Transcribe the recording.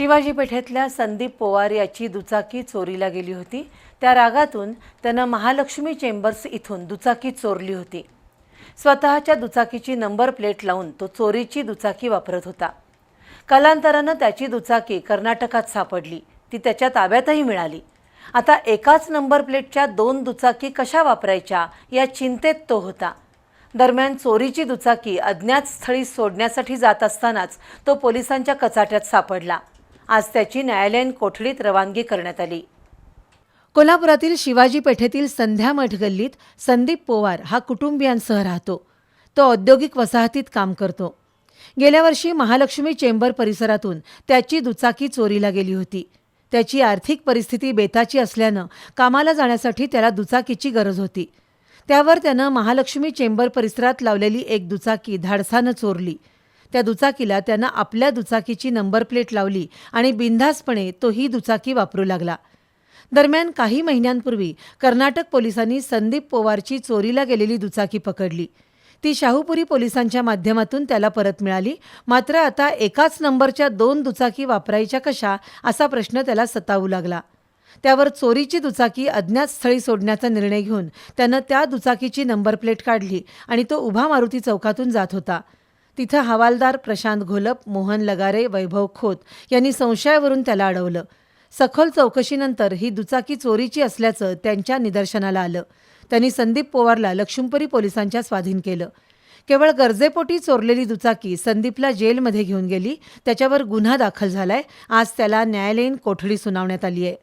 शिवाजी पेठेतल्या संदीप पोवार याची दुचाकी चोरीला गेली होती. त्या रागातून त्यानं महालक्ष्मी चेंबर्स इथून दुचाकी चोरली होती. स्वतःच्या दुचाकीची नंबर प्लेट लावून तो चोरीची दुचाकी वापरत होता. कालांतरानं त्याची दुचाकी कर्नाटकात सापडली. ती त्याच्या ताब्यातही मिळाली. आता एकाच नंबर प्लेटच्या दोन दुचाकी कशा वापरायच्या या चिंतेत तो होता. दरम्यान चोरीची दुचाकी अज्ञात स्थळी सोडण्यासाठी जात असतानाच तो पोलिसांच्या कचाट्यात सापडला. आज त्याची न्यायालयीन कोठडीत रवानगी करण्यात आली. कोल्हापुरातील शिवाजी पेठेतील संध्या मठ गल्लीत संदीप पोवार हा कुटुंबियांसह राहतो. तो औद्योगिक वसाहतीत काम करतो. गेल्या वर्षी महालक्ष्मी चेंबर परिसरातून त्याची दुचाकी चोरीला गेली होती. त्याची आर्थिक परिस्थिती बेताची असल्यानं कामाला जाण्यासाठी त्याला दुचाकीची गरज होती. त्यावर त्यानं महालक्ष्मी चेंबर परिसरात लावलेली एक दुचाकी धाडसानं चोरली. त्या दुचाकीला त्यानं आपल्या दुचाकीची नंबर प्लेट लावली आणि बिनधास्तपणे तो ही दुचाकी वापरू लागला. दरम्यान काही महिन्यांपूर्वी कर्नाटक पोलिसांनी संदीप पोवारची चोरीला गेलेली दुचाकी पकडली. ती शाहूपुरी पोलिसांच्या माध्यमातून त्याला परत मिळाली. मात्र आता एकाच नंबरच्या दोन दुचाकी वापरायच्या कशा असा प्रश्न त्याला सतावू लागला. त्यावर चोरीची दुचाकी अज्ञात स्थळी सोडण्याचा निर्णय घेऊन त्यानं त्या दुचाकीची नंबर प्लेट काढली आणि तो उभा मारुती चौकातून जात होता. तिथं हवालदार प्रशांत घोलप मोहन लगारे वैभव खोत यांनी संशयावरून त्याला अडवलं. सखोल चौकशीनंतर ही दुचाकी चोरीची असल्याचं त्यांच्या निदर्शनाला आलं. त्यांनी संदीप पोवारला लक्ष्मीपुरी पोलिसांच्या स्वाधीन केलं. केवळ गरजेपोटी चोरलेली दुचाकी संदीपला जेलमध्ये घेऊन गेली त्याच्यावर गुन्हा दाखल झालाय. आज त्याला न्यायालयीन कोठडी सुनावण्यात आली आहे